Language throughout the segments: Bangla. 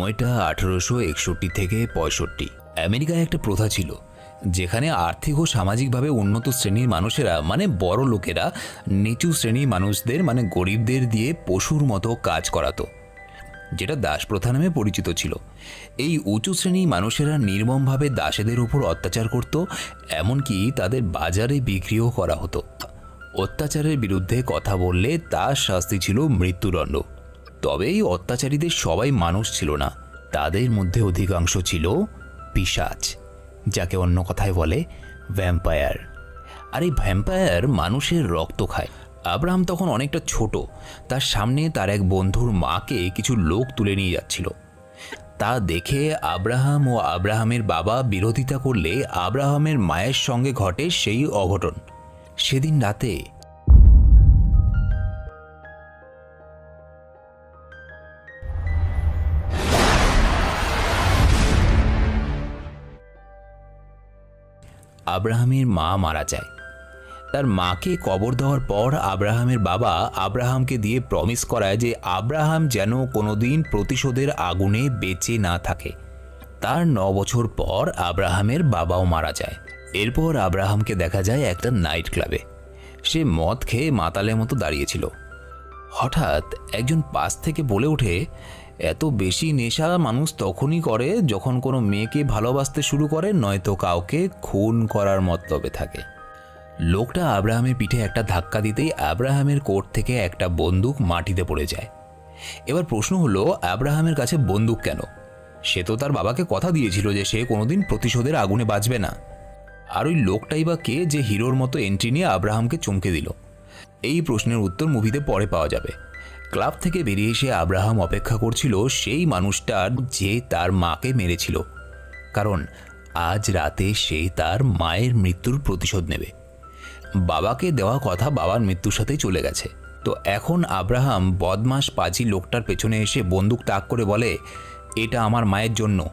সময়টা আঠেরোশো একষট্টি থেকে পঁয়ষট্টি। আমেরিকায় একটা প্রথা ছিল, যেখানে আর্থিক ও সামাজিকভাবে উন্নত শ্রেণির মানুষেরা মানে বড় লোকেরা, নিচু শ্রেণির মানুষদের মানে গরিবদের দিয়ে পশুর মতো কাজ করাতো, যেটা দাস প্রথা নামে পরিচিত ছিল। এই উঁচু শ্রেণির মানুষেরা নির্মমভাবে দাসেদের উপর অত্যাচার করত, এমনকি তাদের বাজারে বিক্রিও করা হতো। অত্যাচারের বিরুদ্ধে কথা বললে তার শাস্তি ছিল মৃত্যুদণ্ড। তবে এই অত্যাচারীদের সবাই মানুষ ছিল না। তাদের মধ্যে অধিকাংশ ছিল পিশাচ, যাকে অন্য কথায় বলে ভ্যাম্পায়ার। আর এই ভ্যাম্পায়ার মানুষের রক্ত খায়। আব্রাহাম তখন অনেকটা ছোট। তার সামনে তার এক বন্ধুর মাকে কিছু লোক তুলে নিয়ে যাচ্ছিল। তা দেখে আব্রাহাম ও আব্রাহামের বাবা বিরোধিতা করলে আব্রাহামের মায়ের সঙ্গে ঘটে সেই অঘটন। সেদিন রাতে আব্রাহামের মা মারা যায়। তার মাকে কবর দেওয়ার পর আব্রাহামের বাবা আব্রাহামকে দিয়ে প্রমিস করায় যে আব্রাহাম যেন কোনোদিন প্রতিশোধের আগুনে বেঁচে না থাকে। তার ন বছর পর আব্রাহামের বাবাও মারা যায়। এরপর আব্রাহামকে দেখা যায় একটা নাইট ক্লাবে সে মদ খেয়ে মাতালের মতো দাঁড়িয়েছিল হঠাৎ একজন পাশ থেকে বলে ওঠে এত বেশি নেশা মানুষ তখনই করে যখন কোনো মেয়েকে ভালোবাসতে শুরু করে, নয়তো কাউকে খুন করার মতলবে থাকে। লোকটা আব্রাহামের পিঠে একটা ধাক্কা দিতেই আব্রাহামের কোট থেকে একটা বন্দুক মাটিতে পড়ে যায়। এবার প্রশ্ন হলো, আব্রাহামের কাছে বন্দুক কেন? সে তো তার বাবাকে কথা দিয়েছিল যে সে কোনোদিন প্রতিশোধের আগুনে বাঁচবে না। আর ওই লোকটাই বা কে যে হিরোর মতো এন্ট্রি নিয়ে আব্রাহামকে চমকে দিল? এই প্রশ্নের উত্তর মুভিতে পরে পাওয়া যাবে। ক্লাব থেকে বেরিয়ে এসে আব্রাহাম অপেক্ষা করছিল সেই মানুষটার যে তার মাকে মেরেছিল। কারণ আজ রাতে সে তার মায়ের মৃত্যুর প্রতিশোধ নেবে। বাবাকে দেওয়া কথা বাবার মৃত্যুর সাথেই চলে গেছে। তো এখন আব্রাহাম বদমাস পাজি লোকটার পেছনে এসে বন্দুক তাক করে বলে, এটা আমার মায়ের জন্য।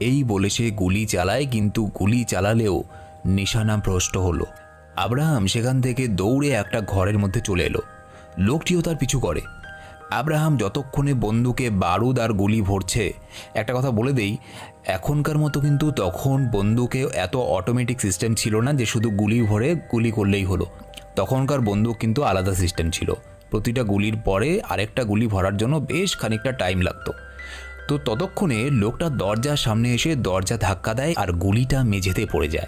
এই বলে সে গুলি চালায়, কিন্তু গুলি চালালেও নিশানা ভ্রষ্ট হলো। আব্রাহাম সেখান থেকে দৌড়ে একটা ঘরের মধ্যে চলে এলো। লোকটিও তার পিছু করে। আব্রাহাম যতক্ষণে বন্দুকে বারুদ আর গুলি ভরছে, একটা কথা বলে দেই, এখনকার মতো কিন্তু তখন বন্দুকে এত অটোমেটিক সিস্টেম ছিল না যে শুধু গুলি ভরে গুলি করলেই হলো। তখনকার বন্দুক কিন্তু আলাদা সিস্টেম ছিল। প্রতিটা গুলির পরে আরেকটা গুলি ভরার জন্য বেশ খানিকটা টাইম লাগতো। তো ততক্ষণে লোকটা দরজার সামনে এসে দরজা ধাক্কা দেয় আর গুলিটা মেঝেতে পড়ে যায়।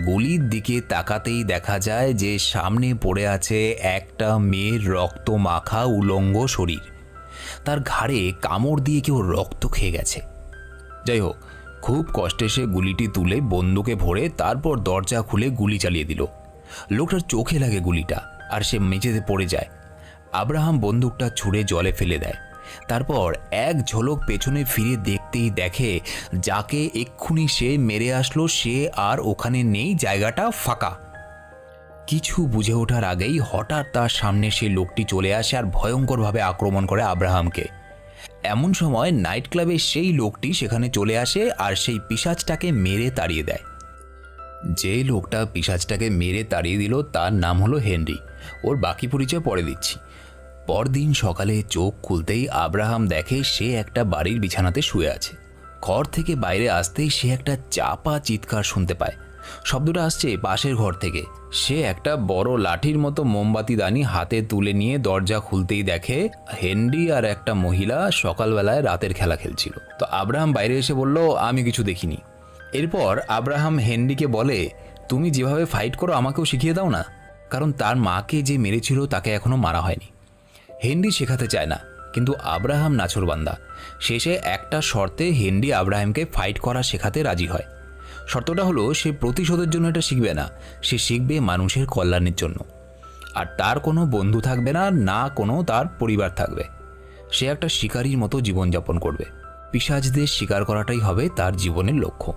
গুলির দিকে তাকাতেই দেখা যায় যে সামনে পড়ে আছে একটা মেয়ের রক্ত মাখা উলঙ্গ শরীর। তার ঘাড়ে কামড় দিয়ে কেউ রক্ত খেয়ে গেছে। যাই হোক, খুব কষ্টে সে গুলিটি তুলে বন্দুকে ভরে তারপর দরজা খুলে গুলি চালিয়ে দিল। লোকটার চোখে লাগে গুলিটা, আর সে মেঝেতে পড়ে যায়। আব্রাহাম বন্দুকটা ছুঁড়ে জলে ফেলে দেয়। তারপর এক ঝলক পেছনে ফিরে দেখতেই দেখে, যাকে এক্ষুনি সে মেরে আসলো, সে আর ওখানে নেই, জায়গাটা ফাঁকা। কিছু বুঝে ওঠার আগেই হঠাৎ তার সামনে সে লোকটি চলে আসে আর ভয়ঙ্করভাবে আক্রমণ করে আব্রাহামকে। এমন সময় নাইট ক্লাবে সেই লোকটি সেখানে চলে আসে আর সেই পিসাজটাকে মেরে তাড়িয়ে দেয়। যে লোকটা পিসাজটাকে মেরে তাড়িয়ে দিল, তার নাম হলো হেনরি। ওর বাকি পরিচয় পরে দিচ্ছি। পরদিন সকালে চোখ খুলতেই আব্রাহাম দেখে সে একটা বাড়ির বিছানাতে শুয়ে আছে। ঘর থেকে বাইরে আসতেই সে একটা চাপা চিৎকার শুনতে পায়। শব্দটা আসছে পাশের ঘর থেকে। সে একটা বড় লাঠির মতো মোমবাতি দানি হাতে তুলে নিয়ে দরজা খুলতেই দেখে হেনরি আর একটা মহিলা সকালবেলায় রাতের খেলা খেলছিল। তো আব্রাহাম বাইরে এসে বলল, আমি কিছু দেখিনি। এরপর আব্রাহাম হেনরিকে বলে, তুমি যেভাবে ফাইট করো আমাকেও শিখিয়ে দাও না। কারণ তার মাকে যে মেরেছিল তাকে এখনও মারা হয়নি। হেনরি শেখাতে চায় না, কিন্তু আব্রাহাম নাছরবান্দা। শেষে একটা শর্তে হেনরি আব্রাহামকে ফাইট করা শেখাতে রাজি হয়। শর্তটা হলো, সে প্রতিশোধের জন্য এটা শিখবে না, সে শিখবে মানুষের কল্যাণের জন্য। আর তার কোনো বন্ধু থাকবে না না কোনো তার পরিবার থাকবে। সে একটা শিকারীর মতো জীবনযাপন করবে। পিসাজদের শিকার করাটাই হবে তার জীবনের লক্ষ্য।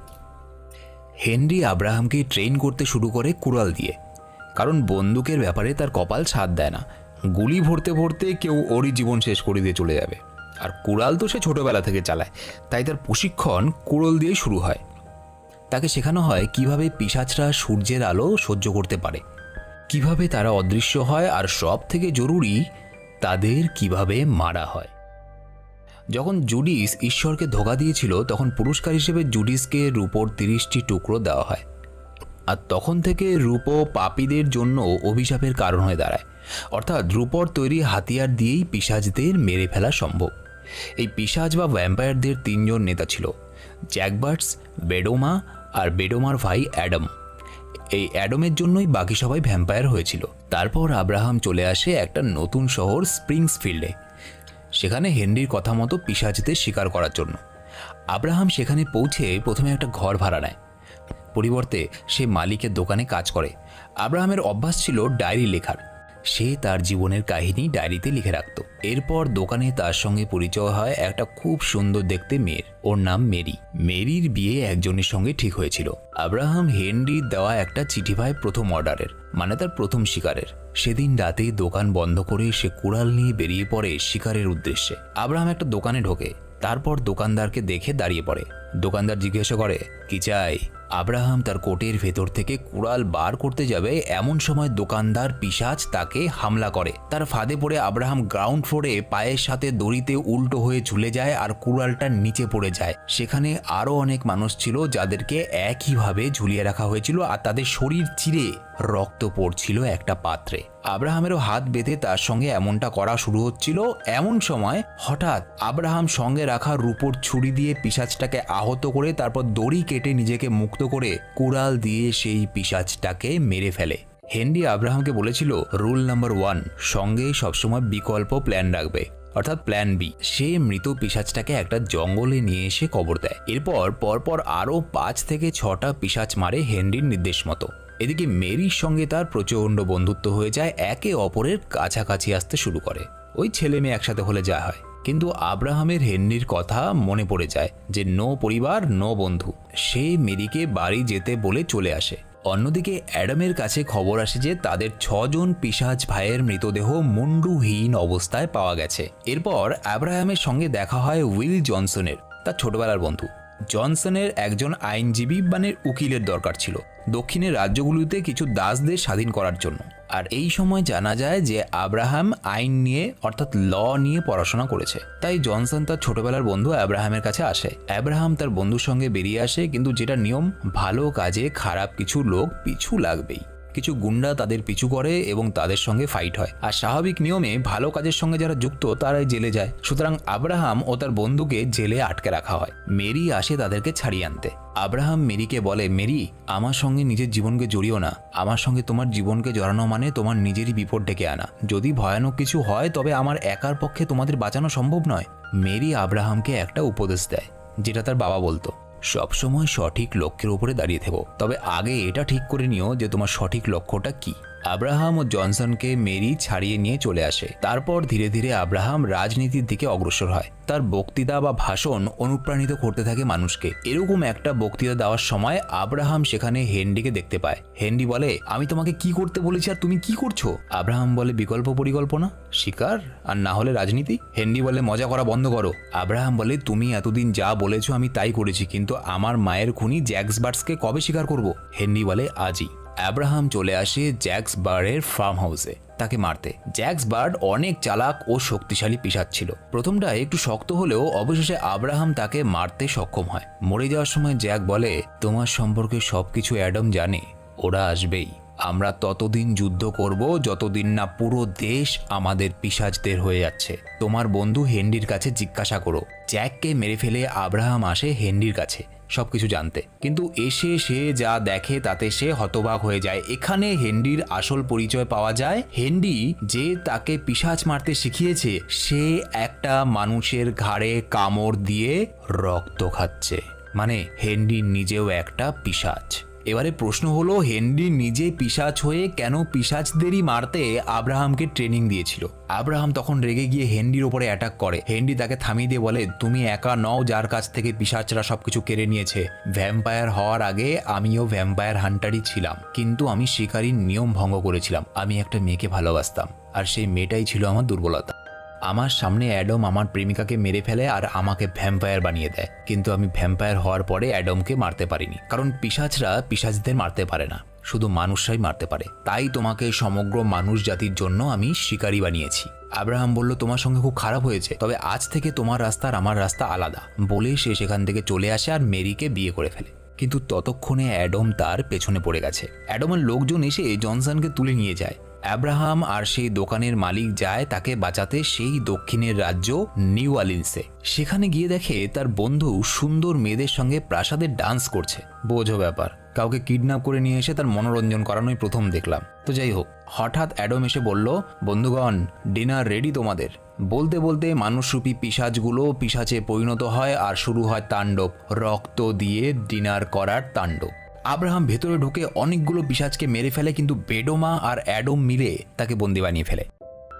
হেনরি আব্রাহামকে ট্রেন করতে শুরু করে কুড়াল দিয়ে। কারণ বন্দুকের ব্যাপারে তার কপাল ছাদ দেয় না। গুলি ভরতে ভরতে কেউ ওরই জীবন শেষ করে দিয়ে চলে যাবে। আর কুড়াল তো সে ছোটোবেলা থেকে চালায়, তাই তার প্রশিক্ষণ কুড়াল দিয়েই শুরু হয়। তাকে শেখানো হয় কীভাবে পিসাচরা সূর্যের আলো সহ্য করতে পারে, কীভাবে তারা অদৃশ্য হয় আর সব থেকে জরুরি তাদের কীভাবে মারা হয়। যখন জুডিস ঈশ্বরকে ধোকা দিয়েছিল, তখন পুরস্কার হিসেবে জুডিসকে রূপোর তিরিশটি টুকরো দেওয়া হয়। আর তখন থেকে রূপো পাপীদের জন্য অভিশাপের কারণ হয়ে দাঁড়ায়। অর্থাৎ রূপর তৈরি হাতিয়ার দিয়েই পিসাজদের মেরে ফেলা সম্ভব। এই পিসাজ বা ভ্যাম্পায়ারদের তিনজন নেতা ছিল, জ্যাকবার্টস, বেডোমা আর বেডোমার ভাই অ্যাডাম। এই অ্যাডমের জন্যই বাকি সবাই ভ্যাম্পায়ার হয়েছিল। তারপর আব্রাহাম চলে আসে একটা নতুন শহর স্প্রিংসফিল্ডে, সেখানে হেনরির কথা মতো পিসাজদের শিকার করার জন্য। আব্রাহাম সেখানে পৌঁছে প্রথমে একটা ঘর ভাড়া নেয়। পরিবর্তে সে মালিকের দোকানে কাজ করে। আব্রাহামের অভ্যাস ছিল ডায়েরি লেখার। সে তার জীবনের কাহিনী ডায়েরিতে লিখে রাখত। এরপর দোকানে তার সঙ্গে পরিচয় হয় একটা খুব সুন্দর দেখতে মেয়ের। ওর নাম মেরি। মেরির বিয়ে একজনের সঙ্গে ঠিক হয়েছিল। আব্রাহাম হেনরির দেওয়া একটা চিঠি পায় প্রথম অর্ডারের মানে তার প্রথম শিকারের। সেদিন রাতে দোকান বন্ধ করে সে কুড়াল নিয়ে বেরিয়ে পড়ে শিকারের উদ্দেশ্যে। আব্রাহাম একটা দোকানে ঢোকে, তারপর দোকানদারকে দেখে দাঁড়িয়ে পড়ে। দোকানদার জিজ্ঞাসা করে, কি চাই? আব্রাহাম তার কোটের ভেতর থেকে কুড়াল বার করতে যাবে, এমন সময় দোকানদার পিসাজ তাকে হামলা করে। তার ফাঁদে পড়ে আব্রাহাম গ্রাউন্ড ফ্লোরে পায়ের সাথে দড়িতে উল্টো হয়ে ঝুলে যায় আর কুড়ালটা নিচে পড়ে যায়। সেখানে আরও অনেক মানুষ ছিল যাদেরকে একইভাবে ঝুলিয়ে রাখা হয়েছিল আর তাদের শরীর চিরে রক্ত পড়ছিল একটা পাত্রে। আব্রাহামেরও হাত বেঁধে তার সঙ্গে এমনটা করা শুরু হচ্ছিল এমন সময় হঠাৎ আব্রাহাম সঙ্গে রাখা রূপোর ছুরি দিয়ে পিসাজটাকে আহত করে তারপর দড়ি কেটে নিজেকে মুক্ত করে কুড়াল দিয়ে সেই পিসাজটাকে মেরে ফেলে। হেনরি আব্রাহামকে বলেছিল রুল নাম্বার ওয়ান সঙ্গে সবসময় বিকল্প প্ল্যান রাখবে। অর্থাৎ প্ল্যান বি সে মৃত পিসাজটাকে একটা জঙ্গলে নিয়ে এসে কবর দেয়। এরপর পরপর আরও পাঁচ থেকে ছটা পিসাজ মারে হেনরির নির্দেশ মতো। এদিকে মেরির সঙ্গে তার প্রচণ্ড বন্ধুত্ব হয়ে যায়, একে অপরের কাছাকাছি আসতে শুরু করে। ওই ছেলে মেয়ে একসাথে হলে যা হয়। কিন্তু আব্রাহামের হেনরির কথা মনে পড়ে যায় যে নো পরিবার, নো বন্ধু। সে মেরিকে বাড়ি যেতে বলে চলে আসে। অন্যদিকে অ্যাডামের কাছে খবর আসে যে তাদের ছজন পিসাজ ভাইয়ের মৃতদেহ মুন্ডুহীন অবস্থায় পাওয়া গেছে। এরপর আব্রাহামের সঙ্গে দেখা হয় উইল জনসনের, তার ছোটবেলার বন্ধু। জনসনের একজন আইনজীবী মানে উকিলের দরকার ছিল। দক্ষিণের রাজ্যগুলিতে কিছু দাসদের স্বাধীন করার জন্য। আর এই সময় জানা যায় যে আব্রাহাম আইন নিয়ে, অর্থাৎ ল নিয়ে পড়াশোনা করেছে। তাই জনসন তার ছোটবেলার বন্ধু আব্রাহামের কাছে আসে। আব্রাহাম তার বন্ধুর সঙ্গে বেরিয়ে আসে, কিন্তু যেটা নিয়ম, ভালো কাজে খারাপ কিছু লোক পিছু লাগবেই। কিছু গুন্ডা তাদের পিছু করে এবং তাদের সঙ্গে ফাইট হয়। আর স্বাভাবিক নিয়মে ভালো কাজের সঙ্গে যারা যুক্ত, তারাই জেলে যায়। সুতরাং আব্রাহাম ও তার বন্ধুকে জেলে আটকে রাখা হয়। মেরি আসে তাদেরকে ছাড়িয়ে আনতে। আব্রাহাম মেরিকে বলে, মেরি, আমার সঙ্গে নিজের জীবনকে জড়িও না। আমার সঙ্গে তোমার জীবনকে জড়ানো মানে তোমার নিজেরই বিপদ ডেকে আনা। যদি ভয়ানক কিছু হয়, তবে আমার একার পক্ষে তোমাদের বাঁচানো সম্ভব নয়। মেরি আব্রাহামকে একটা উপদেশ দেয়, যেটা তার বাবা বলতো। সবসময় সঠিক লক্ষ্যের উপরে দাঁড়িয়ে থেব। তবে আগে এটা ঠিক করে নিও যে তোমার সঠিক লক্ষ্যটা কি। আব্রাহাম ও জনসনকে মেরি ছাড়িয়ে নিয়ে চলে আসে। তারপর ধীরে ধীরে আব্রাহাম রাজনীতির দিকে অগ্রসর হয়। তার বক্তৃতা বা ভাষণ অনুপ্রাণিত করতে থাকে মানুষকে। এরকম একটা বক্তৃতা দেওয়ার সময় আব্রাহাম সেখানে হেনরিকে দেখতে পায়। হেনরি বলে, আমি তোমাকে কি করতে বলেছি আর তুমি কি করছ? আব্রাহাম বলে, বিকল্প পরিকল্পনা, শিকার আর না হলে রাজনীতি? হেনরি বলে, মজা করা বন্ধ করো। আব্রাহাম বলে, তুমি এতদিন যা বলেছ আমি তাই করেছি, কিন্তু আমার মায়ের খুনি জ্যাক্সবার্টসকে কবে স্বীকার করব? হেনরি বলে, আজই। অ্যাব্রাহাম চলে আসে জ্যাক্স বার্ডের ফার্ম হাউসে। তাকে মারতে। জ্যাক্স বার্ড অনেক চালাক ও শক্তিশালী পিসাজ ছিল। প্রথমটা একটু শক্ত হলেও অবশেষে আব্রাহাম তাকে মারতে সক্ষম হয়। মরে যাওয়ার সময় জ্যাক বলে, তোমার সম্পর্কে সবকিছু অ্যাডাম জানে। ওরা আসবেই। আমরা ততদিন যুদ্ধ করব যতদিন না পুরো দেশ আমাদের পিসাজদের হয়ে যাচ্ছে। তোমার বন্ধু হেনরির কাছে জিজ্ঞাসা করো। জ্যাককে মেরে ফেলে আব্রাহাম আসে হেনরির কাছে। সবকিছু জানতে। কিন্তু এসে সে যা দেখে তাতে সে হতবাক হয়ে যায়। এখানে হেনরির আসল পরিচয় পাওয়া যায়। হেনরি যে তাকে পিসাচ মারতে শিখিয়েছে, সে একটা মানুষের ঘাড়ে কামড় দিয়ে রক্ত খাচ্ছে। মানে হেনরি নিজেও একটা পিসাচ এবারে প্রশ্ন হলো, হেনরি নিজে পিসাচ হয়ে কেন পিসাচদেরই মারতে আব্রাহামকে ট্রেনিং দিয়েছিল? আব্রাহাম তখন রেগে গিয়ে হেনরির ওপরে অ্যাটাক করে। হেনরি তাকে থামিয়ে দিয়ে বলে, তুমি একা নও যার কাছ থেকে পিসাচরা সবকিছু কেড়ে নিয়েছে। ভ্যাম্পায়ার হওয়ার আগে আমিও ভ্যাম্পায়ার হান্টারই ছিলাম, কিন্তু আমি শিকারীর নিয়ম ভঙ্গ করেছিলাম। আমি একটা মেয়েকে ভালোবাসতাম, আর সেই মেয়েটাই ছিল আমার দুর্বলতা। আমার সামনে অ্যাডম আমার প্রেমিকাকে মেরে ফেলে আর আমাকে ভ্যাম্পায়ার বানিয়ে দেয়। কিন্তু আমি ভ্যাম্পায়ার হওয়ার পরে অ্যাডমকে মারতে পারিনি। কারণ পিসাচরা পিসাচদের মারতে পারে না। শুধু মানুষরাই মারতে পারে। তাই তোমাকে সমগ্র মানুষ জাতির জন্য আমি শিকারী বানিয়েছি। আব্রাহাম বলল, তোমার সঙ্গে খুব খারাপ হয়েছে। তবে আজ থেকে তোমার রাস্তা আর আমার রাস্তা আলাদা। বলে সে সেখান থেকে চলে আসে আর মেরিকে বিয়ে করে ফেলে। কিন্তু ততক্ষণে অ্যাডম তার পেছনে পড়ে গেছে। অ্যাডমের লোকজন এসে জনসনকে তুলে নিয়ে যায়। অ্যাব্রাহাম আর সেই দোকানের মালিক যায় তাকে বাঁচাতে সেই দক্ষিণের রাজ্য নিউ আলিন্সে সেখানে গিয়ে দেখে তার বন্ধু সুন্দর মেয়েদের সঙ্গে প্রাসাদের ডান্স করছে। বোঝো ব্যাপার, কাউকে কিডন্যাপ করে নিয়ে এসে তার মনোরঞ্জন করানোই প্রথম দেখলাম। তো যাই হোক, হঠাৎ অ্যাডম এসে বলল, বন্ধুগণ, ডিনার রেডি তোমাদের। বলতে বলতে মানুষরূপী পিসাজগুলো পিসাচে পরিণত হয় আর শুরু হয় তাণ্ডব, রক্ত দিয়ে ডিনার করার তাণ্ডব। আব্রাহাম ভেতরে ঢুকে অনেকগুলো পিসাজকে মেরে ফেলে, কিন্তু বেডোমা আর অ্যাডম মিলে তাকে বন্দি বানিয়ে ফেলে।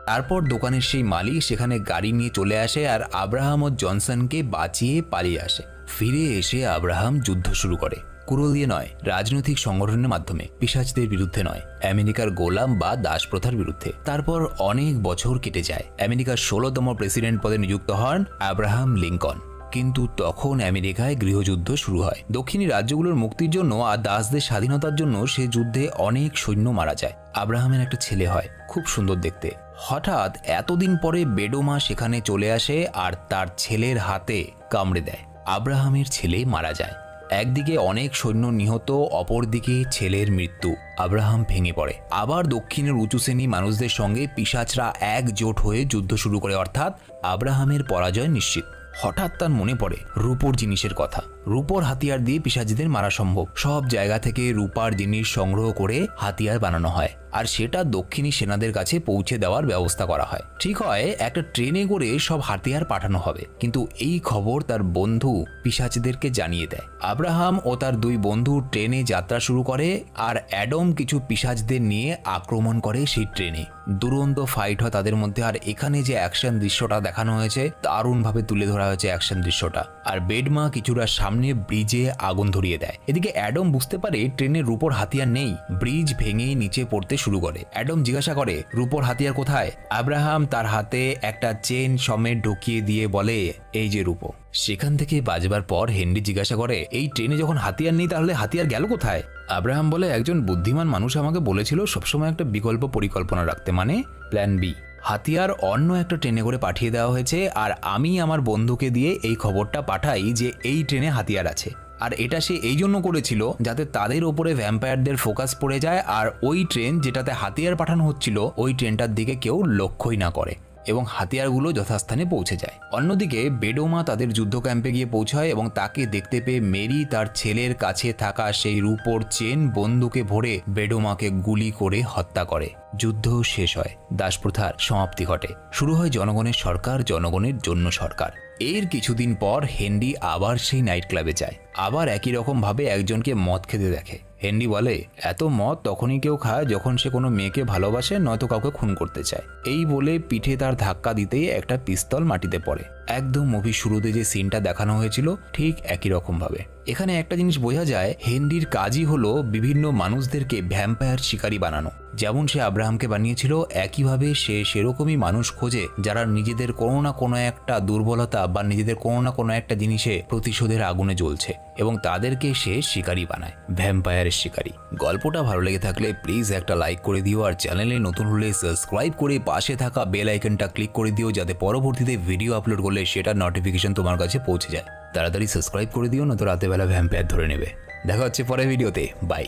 তারপর দোকানের সেই মালিক সেখানে গাড়ি নিয়ে চলে আসে আর আব্রাহাম ও জনসনকে বাঁচিয়ে পালিয়ে আসে। ফিরে এসে আব্রাহাম যুদ্ধ শুরু করে। কুরল দিয়ে নয়, রাজনৈতিক সংগঠনের মাধ্যমে পিসাচদের বিরুদ্ধে নয়, আমেরিকার গোলাম বা দাস প্রথার বিরুদ্ধে। তারপর অনেক বছর কেটে যায়। আমেরিকার ষোলোতম প্রেসিডেন্ট পদে নিযুক্ত হন আব্রাহাম লিঙ্কন। কিন্তু তখন আমেরিকায় গৃহযুদ্ধ শুরু হয়। দক্ষিণী রাজ্যগুলোর মুক্তির জন্য আর দাসদের স্বাধীনতার জন্য সে যুদ্ধে অনেক সৈন্য মারা যায়। আব্রাহামের একটা ছেলে হয়, খুব সুন্দর দেখতে। হঠাৎ এতদিন পরে বেডোমা সেখানে চলে আসে আর তার ছেলের হাতে কামড়ে দেয়। আব্রাহামের ছেলে মারা যায়। একদিকে অনেক সৈন্য নিহত, অপরদিকে ছেলের মৃত্যু। আব্রাহাম ভেঙে পড়ে। আবার দক্ষিণের উঁচু শ্রেণি মানুষদের সঙ্গে পিসাচরা একজোট হয়ে যুদ্ধ শুরু করে, অর্থাৎ আব্রাহামের পরাজয় নিশ্চিত। হঠাৎ তার মনে পড়ে রূপোর জিনিসের কথা। রূপোর হাতিয়ার দিয়ে পিসাচিদের মারা সম্ভব। সব জায়গা থেকে রূপার জিনিস সংগ্রহ করে হাতিয়ার বানানো হয়। আর সেটা দক্ষিণী সেনাদের কাছে পৌঁছে দেওয়ার ব্যবস্থা করা হয়। ঠিক হয়, একটা ট্রেনে করে সব হাতিয়ার পাঠানো হবে। কিন্তু এই খবর তার বন্ধু পিসাচিদেরকে জানিয়ে দেয়। আব্রাহাম ও তার দুই বন্ধু ট্রেনে যাত্রা শুরু করে আর অ্যাডম কিছু পিসাচদের নিয়ে আক্রমণ করে সেই ট্রেনে। দুরন্ত ফাইট হয় তাদের মধ্যে। আর এখানে যে অ্যাকশন দৃশ্যটা দেখানো হয়েছে, দারুণভাবে তুলে ধরা হয়েছে অ্যাকশন দৃশ্যটা। আর বেডমা কিছুটা সামনে ব্রিজে আগুন ধরিয়ে দেয়। এদিকে অ্যাডম বুঝতে পারে ট্রেনের রূপর হাতিয়ার নেই। ব্রিজ ভেঙে নিচে পড়তে শুরু করে। অ্যাডম জিজ্ঞাসা করে, রূপর হাতিয়ার কোথায়? আব্রাহাম তার হাতে একটা চেন সমেত ঢুকিয়ে দিয়ে বলে, এই যে রূপো। সেখান থেকে বাজবার পর হেনরি জিজ্ঞাসা করে, এই ট্রেনে যখন হাতিয়ার নেই তাহলে হাতিয়ার গেল কোথায়? আব্রাহাম বলে, একজন বুদ্ধিমান মানুষ আমাকে বলেছিল সবসময় একটা বিকল্প পরিকল্পনা রাখতে মানে প্ল্যান বি হাতিয়ার অন্য একটা ট্রেনে করে পাঠিয়ে দেওয়া হয়েছে আর আমি আমার বন্ধুকে দিয়ে এই খবরটা পাঠাই যে এই ট্রেনে হাতিয়ার আছে। আর এটা সে এই জন্য করেছিল যাতে তাদের ওপরে ভ্যাম্পায়ারদের ফোকাস পড়ে যায় আর ওই ট্রেন যেটাতে হাতিয়ার পাঠানো হচ্ছিল, ওই ট্রেনটার দিকে কেউ লক্ষ্যই না করে। এবং হাতিয়ারগুলো যথাস্থানে পৌঁছে যায়। অন্যদিকে, বেডোমা তাদের যুদ্ধ ক্যাম্পে গিয়ে পৌঁছায় এবং তাকে দেখতে পেয়ে মেরি তার ছেলের কাছে থাকা সেই রূপোর চেন বন্দুকে ভরে বেডোমাকে গুলি করে হত্যা করে। যুদ্ধ শেষ হয়। দাসপ্রথার সমাপ্তি ঘটে। শুরু হয় জনগণের সরকার, জনগণের জন্য সরকার। এর কিছুদিন পর হেনরি আবার সেই নাইট ক্লাবে যায়। আবার একই রকমভাবে একজনকে মদ খেতে দেখে। হেনরি বলে, এত মদ তখনই কেউ খায় যখন সে কোনো মেয়েকে ভালোবাসে, নয়তো কাউকে খুন করতে চায়। এই বলে পিঠে তার ধাক্কা দিতেই একটা পিস্তল মাটিতে পড়ে। একদম মুভি শুরুতে যে সিনটা দেখানো হয়েছিল, ঠিক একই রকম ভাবে। এখানে একটা জিনিস বোঝা যায় হেনরির কাজই হলো বিভিন্ন মানুষদেরকে ভ্যাম্পায়ার শিকারী বানানো। যেমন সে আব্রাহামকে বানিয়েছিল, একইভাবে সে সেরকমই মানুষ খোঁজে যারা নিজেদের কোনো না কোনো একটা দুর্বলতা বা নিজেদের কোনো না কোনো একটা জিনিসে প্রতিশোধের আগুনে জ্বলছে এবং তাদেরকে সে শিকারী বানায় ভ্যাম্পায়ারের শিকারী। গল্পটা ভালো লেগে থাকলে প্লিজ একটা লাইক করে দিও আর চ্যানেলে নতুন হলে সাবস্ক্রাইব করে পাশে থাকা বেল আইকনটা ক্লিক করে দিও যাতে পরবর্তীতে ভিডিও আপলোড করলে সেটার নোটিফিকেশন তোমার কাছে পৌঁছে যায়। তাড়াতাড়ি সাবস্ক্রাইব করে দিও না তো রাতেবেলা ভ্যাম্পায়ার ধরে নেবে। দেখা হচ্ছে পরের ভিডিওতে বাই